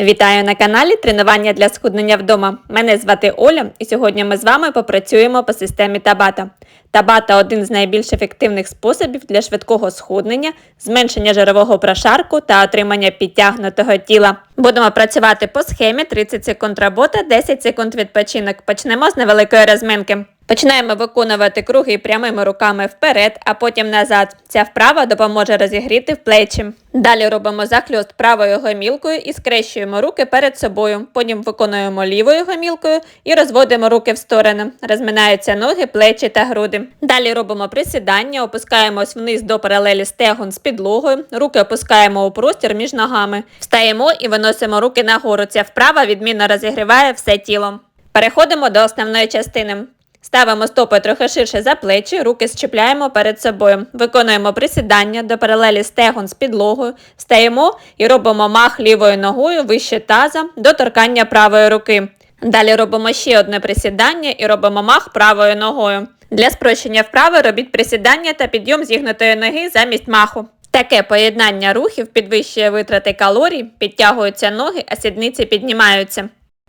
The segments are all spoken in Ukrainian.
Вітаю на каналі Тренування для схуднення вдома. Мене звати Оля, і сьогодні ми з вами попрацюємо по системі Табата. Табата один з найбільш ефективних способів для швидкого схуднення, зменшення жирового прошарку та отримання підтягнутого тіла. Будемо працювати по схемі 30 секунд робота, 10 секунд відпочинок. Почнемо з невеликої розминки. Починаємо виконувати круги прямими руками вперед, а потім назад. Ця вправа допоможе розігріти в плечі. Далі робимо захльост правою гомілкою і скрещуємо руки перед собою. Потім виконуємо лівою гомілкою і розводимо руки в сторони. Розминаються ноги, плечі та груди. Далі робимо присідання, опускаємось вниз до паралелі стегон з підлогою. Руки опускаємо у простір між ногами. Встаємо і виносимо руки нагору. Ця вправа відмінно розігріває все тіло. Переходимо до основної частини. Ставимо стопи трохи ширше за плечі, руки зчіпляємо перед собою. Виконуємо присідання до паралелі стегон з підлогою, стаємо і робимо мах лівою ногою вище таза до торкання правої руки. Далі робимо ще одне присідання і робимо мах правою ногою. Для спрощення вправи робіть присідання та підйом зігнутої ноги замість маху. Таке поєднання рухів підвищує витрати калорій, підтягуються ноги, а сідниці піднімаються.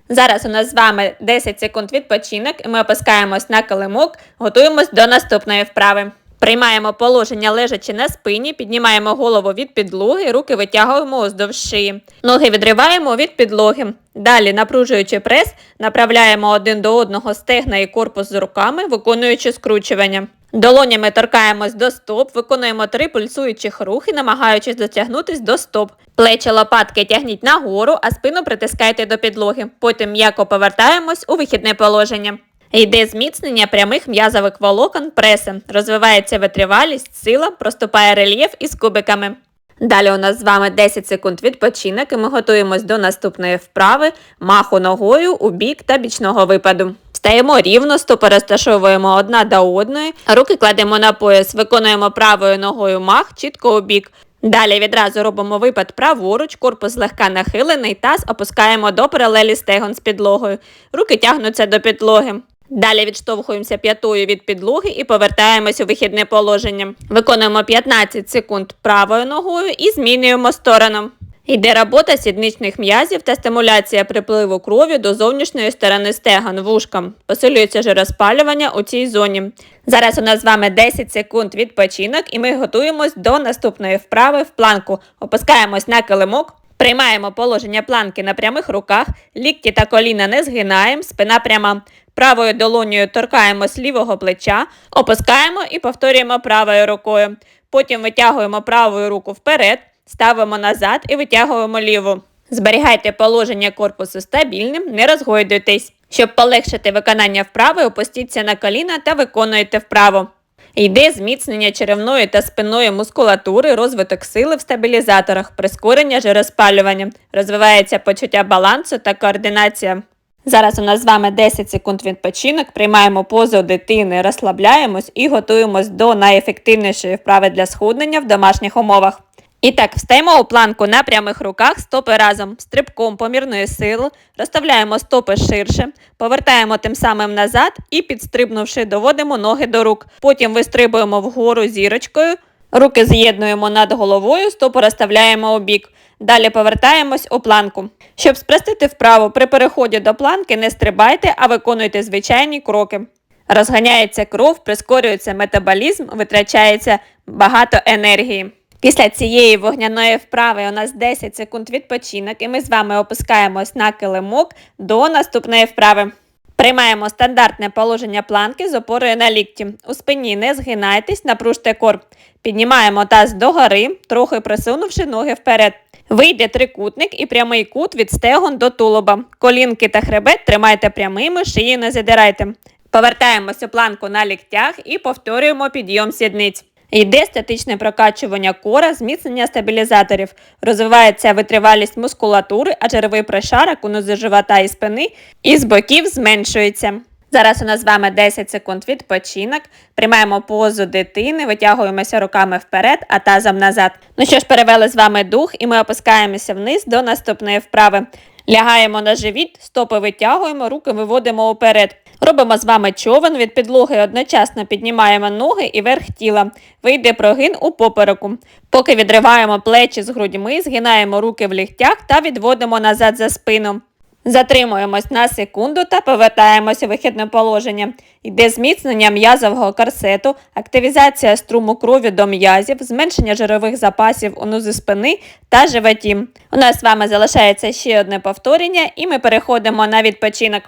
Зараз у нас з вами 10 секунд відпочинок, і ми опускаємось на килимок, готуємось до наступної вправи. Приймаємо положення лежачи на спині, піднімаємо голову від підлоги, руки витягуємо уздовж шиї. Ноги відриваємо від підлоги. Далі, напружуючи прес, направляємо один до одного стегна і корпус з руками, виконуючи скручування. Долонями торкаємось до стоп, виконуємо три пульсуючих рухи, намагаючись дотягнутись до стоп. Плечі лопатки тягніть нагору, а спину притискайте до підлоги. Потім м'яко повертаємось у вихідне положення. Йде зміцнення прямих м'язових волокон преси. Розвивається витривалість, сила, проступає рельєф із кубиками. Далі у нас з вами 10 секунд відпочинок і ми готуємось до наступної вправи маху ногою у бік та бічного випаду. Стаємо рівно, стопи розташовуємо одна до одної, руки кладемо на пояс, виконуємо правою ногою мах чітко у бік. Далі відразу робимо випад праворуч, корпус злегка нахилений, таз опускаємо до паралелі стегон з підлогою. Руки тягнуться до підлоги. Далі відштовхуємося п'ятою від підлоги і повертаємось у вихідне положення. Виконуємо 15 секунд правою ногою і змінюємо сторону. Йде робота сідничних м'язів та стимуляція припливу крові до зовнішньої сторони стегон вушкам. Посилюється жироспалювання у цій зоні. Зараз у нас з вами 10 секунд відпочинок і ми готуємось до наступної вправи в планку. Опускаємось на килимок. Приймаємо положення планки на прямих руках, лікті та коліна не згинаємо, спина пряма. Правою долонею торкаємось лівого плеча, опускаємо і повторюємо правою рукою. Потім витягуємо правою руку вперед, ставимо назад і витягуємо ліву. Зберігайте положення корпусу стабільним, не розгойдуйтесь. Щоб полегшити виконання вправи, опустіться на коліна та виконуйте вправо. Йде зміцнення черевної та спинної мускулатури, розвиток сили в стабілізаторах, прискорення жироспалювання, розвивається почуття балансу та координація. Зараз у нас з вами 10 секунд відпочинок, приймаємо позу дитини, розслабляємось і готуємось до найефективнішої вправи для схуднення в домашніх умовах. І так, встаємо у планку на прямих руках, стопи разом, стрибком помірної сили, розставляємо стопи ширше, повертаємо тим самим назад і, підстрибнувши, доводимо ноги до рук. Потім вистрибуємо вгору зірочкою, руки з'єднуємо над головою, стопи розставляємо у бік. Далі повертаємось у планку. Щоб спростити вправу, при переході до планки не стрибайте, а виконуйте звичайні кроки. Розганяється кров, прискорюється метаболізм, витрачається багато енергії. Після цієї вогняної вправи у нас 10 секунд відпочинок, і ми з вами опускаємось на килимок до наступної вправи. Приймаємо стандартне положення планки з опорою на лікті. У спині не згинайтесь, напружте корп. Піднімаємо таз догори, трохи присунувши ноги вперед. Вийде трикутник і прямий кут від стегон до тулуба. Колінки та хребет тримайте прямими, шиї не задирайте. Повертаємось у планку на ліктях і повторюємо підйом сідниць. Йде статичне прокачування кора, зміцнення стабілізаторів, розвивається витривалість мускулатури, а жировий прошарок унизу живота і спини і з боків зменшується. Зараз у нас з вами 10 секунд відпочинок. Приймаємо позу дитини, витягуємося руками вперед, а тазом назад. Ну що ж, перевели з вами дух, і ми опускаємося вниз до наступної вправи. Лягаємо на живіт, стопи витягуємо, руки виводимо уперед. Робимо з вами човен від підлоги, одночасно піднімаємо ноги і верх тіла. Вийде прогин у попереку. Поки відриваємо плечі з грудьми, згинаємо руки в ліктях та відводимо назад за спину. Затримуємось на секунду та повертаємося у вихідне положення. Йде зміцнення м'язового корсету, активізація струму крові до м'язів, зменшення жирових запасів у нозі спини та животі. У нас з вами залишається ще одне повторення, і ми переходимо на відпочинок.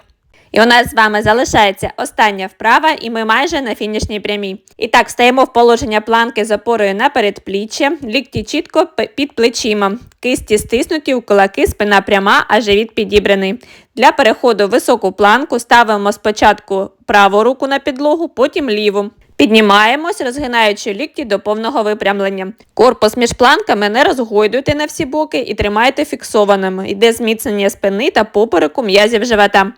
І у нас з вами залишається остання вправа, і ми майже на фінішній прямій. І так, стаємо в положення планки з опорою на передпліччя, лікті чітко під плечима, кисті стиснуті у кулаки, спина пряма, а живіт підібраний. Для переходу в високу планку ставимо спочатку праву руку на підлогу, потім ліву. Піднімаємось, розгинаючи лікті до повного випрямлення. Корпус між планками не розгойдуйте на всі боки і тримайте фіксованими. Йде зміцнення спини та попереку м'язів живота.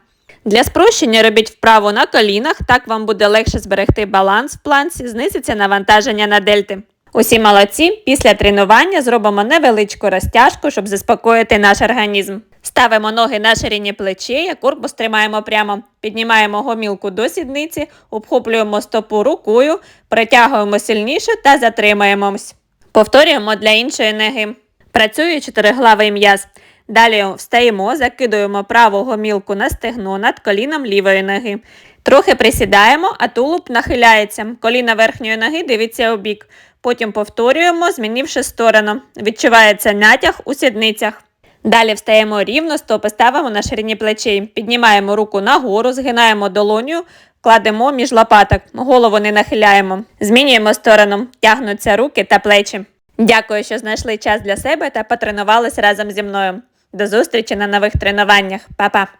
Для спрощення робіть вправу на колінах, так вам буде легше зберегти баланс в планці, знизиться навантаження на дельти. Усі молодці, після тренування зробимо невеличку розтяжку, щоб заспокоїти наш організм. Ставимо ноги на ширині плечей, а корпус тримаємо прямо. Піднімаємо гомілку до сідниці, обхоплюємо стопу рукою, притягуємо сильніше та затримаємось. Повторюємо для іншої ноги. Працює чотириглавий м'яз. Далі встаємо, закидуємо праву гомілку на стегно над коліном лівої ноги. Трохи присідаємо, а тулуб нахиляється. Коліна верхньої ноги дивиться у бік. Потім повторюємо, змінивши сторону. Відчувається натяг у сідницях. Далі встаємо рівно, стопи ставимо на ширині плечей. Піднімаємо руку нагору, згинаємо долоню, кладемо між лопаток. Голову не нахиляємо. Змінюємо сторону, тягнуться руки та плечі. Дякую, що знайшли час для себе та потренувались разом зі мною. До зустрічі на нових тренуваннях. Па-па!